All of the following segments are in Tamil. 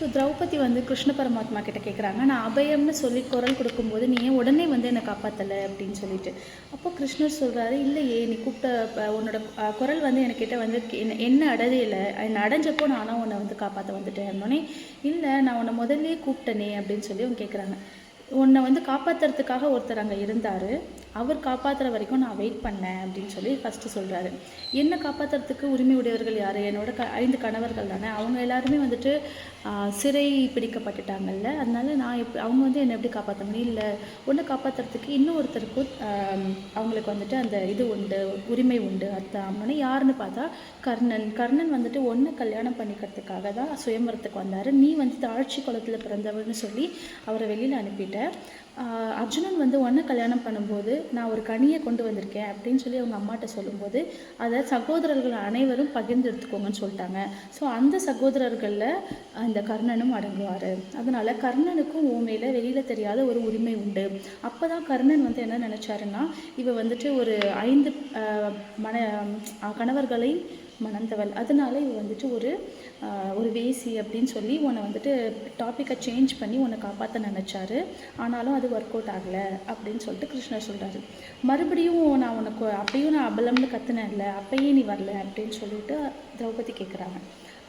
ஸோ திரௌபதி வந்து கிருஷ்ண பரமாத்மா கிட்ட கேட்குறாங்க நான் அபயம்னு சொல்லி குரல் கொடுக்கும்போது நீ ஏன் உடனே வந்து என்னை காப்பாற்றலை அப்படின்னு சொல்லிட்டு. அப்போ கிருஷ்ணர் சொல்கிறாரு இல்லையே நீ கூப்பிட்ட உன்னோட குரல் வந்து என்கிட்ட வந்து என்ன என்ன அடையலை என்னை அடைஞ்சப்போ நானும் உன்னை வந்து காப்பாற்ற வந்துட்டேன். அப்படின்னே இல்லை நான் உன்னை முதல்லே கூப்பிட்டனே அப்படின்னு சொல்லி அவங்க கேட்குறாங்க உன்னை வந்து காப்பாற்றுறதுக்காக ஒருத்தர் அங்கே இருந்தார். அவர் காப்பாற்றுற வரைக்கும் நான் வெயிட் பண்ணேன் அப்படின்னு சொல்லி ஃபஸ்ட்டு சொல்கிறாரு என்னை காப்பாற்றுறதுக்கு உரிமை உடையவர்கள் யார்? என்னோட க ஐந்து கணவர்கள் தானே. அவங்க எல்லாருமே வந்துட்டு சிறை பிடிக்கப்பட்டுட்டாங்கல்ல. அதனால நான் எப்படி அவங்க வந்து என்னை எப்படி காப்பாற்ற முடியும்? இல்லை ஒன்று காப்பாற்றுறதுக்கு இன்னும் ஒருத்தருக்கும் அவங்களுக்கு வந்துட்டு அந்த இது உண்டு உரிமை உண்டு. அதான் அவனே யாருன்னு பார்த்தா கர்ணன். கர்ணன் வந்துட்டு ஒன்று கல்யாணம் பண்ணிக்கிறதுக்காக தான் சுயம்பரத்துக்கு வந்தார். நீ வந்து தாழ்ச்சி குளத்தில் பிறந்தவர்னு சொல்லி அவரை வெளியில் அனுப்பிட்ட. அர்ஜுனன் வந்து ஒன்று கல்யாணம் பண்ணும்போது நான் ஒரு கனியை கொண்டு வந்திருக்கேன் அப்படின்னு சொல்லி அவங்க அம்மாட்ட சொல்லும்போது அதை சகோதரர்கள் அனைவரும் பகிர்ந்து எடுத்துக்கோங்கன்னு சொல்லிட்டாங்க. ஸோ அந்த சகோதரர்களில் அந்த கர்ணனும் அடங்குவார். அதனால் கர்ணனுக்கும் ஓமையில் வெளியில் தெரியாத ஒரு உரிமை உண்டு. அப்போ தான் கர்ணன் வந்து என்ன நினச்சாருன்னா இவ வந்துட்டு ஒரு ஐந்து மன கணவர்களை மணந்தவள். அதனால இவ வந்துட்டு ஒரு ஒரு வேசி அப்படின்னு சொல்லி உன்னை வந்துட்டு டாப்பிக்கை சேஞ்ச் பண்ணி உன்னை காப்பாற்ற நினச்சாரு. ஆனாலும் அது ஒர்க் அவுட் ஆகலை அப்படின்னு சொல்லிட்டு கிருஷ்ணர் சொல்கிறாரு மறுபடியும் நான் உனக்கு அப்பயும் நான் அபலம்னு கத்துனேன்ல அப்பயே நீ வரல அப்படின்னு சொல்லிட்டு திரௌபதி கேட்குறாங்க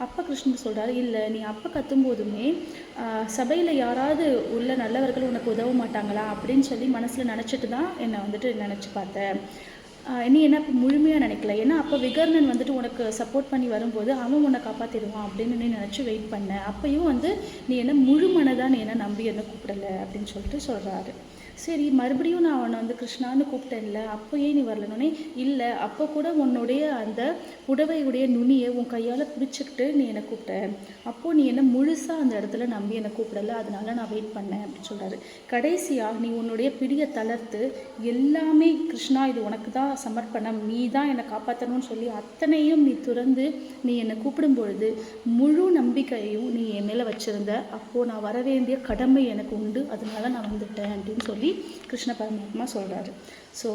அப்போ கிருஷ்ணர் சொல்கிறாரு இல்லை நீ அப்போ கத்தும்போதுமே சபையில் யாராவது உள்ள நல்லவர்கள் உனக்கு உதவ மாட்டாங்களா? அப்படின்னு சொல்லி மனசில் நினச்சிட்டு தான் என்னை வந்துட்டு நினச்சி பார்த்தேன் நீ என்ன இப்போ முழுமையாக நினைக்கல? ஏன்னா அப்போ விகர்ணன் வந்துட்டு உனக்கு சப்போர்ட் பண்ணி வரும்போது அவன் உன்னை காப்பாற்றிடுவான் அப்படின்னு நீ நினச்சி வெயிட் பண்ண. அப்பயும் வந்து நீ என்ன முழு மனதாக நீ என்ன நம்பி என்ன கூப்பிடல அப்படின்னு சொல்லிட்டு சொல்கிறாரு சரி மறுபடியும் நான் அவனை வந்து கிருஷ்ணான்னு கூப்பிட்டேன்ல அப்போ ஏன் நீ வரலனோடனே இல்லை அப்போ கூட உன்னுடைய அந்த புடவையுடைய நுனியை உன் கையால் பிடிச்சிக்கிட்டு நீ என்னை கூப்பிட்ட. அப்போது நீ என்ன முழுசாக அந்த இடத்துல நம்பி என்னை கூப்பிடல அதனால நான் வெயிட் பண்ணேன் அப்படின்னு சொல்கிறாரு கடைசியாக நீ உன்னுடைய பிடியை தளர்த்து எல்லாமே கிருஷ்ணா இது உனக்கு தான் சமர்ப்பணம் நீ தான் என்னை காப்பாற்றணும்னு சொல்லி அத்தனையும் நீ துறந்து நீ என்னை கூப்பிடும் பொழுது முழு நம்பிக்கையையும் நீ என் மேலே வச்சிருந்த. அப்போது நான் வர வேண்டிய கடமை எனக்கு உண்டு. அதனால நான் வந்துட்டேன். அப்படின்னு சொல்லி கிருஷ்ண பரமாத்மா சொல்கிறாரு ஸோ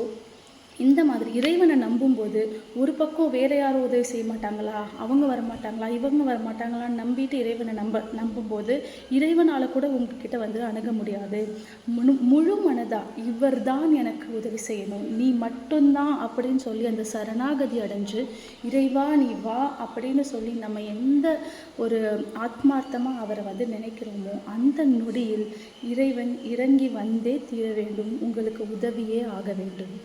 இந்த மாதிரி இறைவனை நம்பும்போது ஒரு பக்கம் வேற யாரும் உதவி செய்ய மாட்டாங்களா? அவங்க வர மாட்டாங்களா இவங்க வர மாட்டாங்களான்னு நம்பிட்டு இறைவனை நம்ப நம்பும்போது இறைவனால் கூட உங்ககிட்ட வந்து அணுக முடியாது. முழு முழு மனதாக இவர் தான் எனக்கு உதவி செய்யணும். நீ மட்டும்தான் அப்படின்னு சொல்லி அந்த சரணாகதி அடைஞ்சு இறைவா நீ வா அப்படின்னு சொல்லி நம்ம எந்த ஒரு ஆத்மார்த்தமாக அவரை வந்து நினைக்கிறோமோ அந்த நொடியில் இறைவன் இறங்கி வந்தே தீர வேண்டும். உங்களுக்கு உதவியே ஆக வேண்டும்.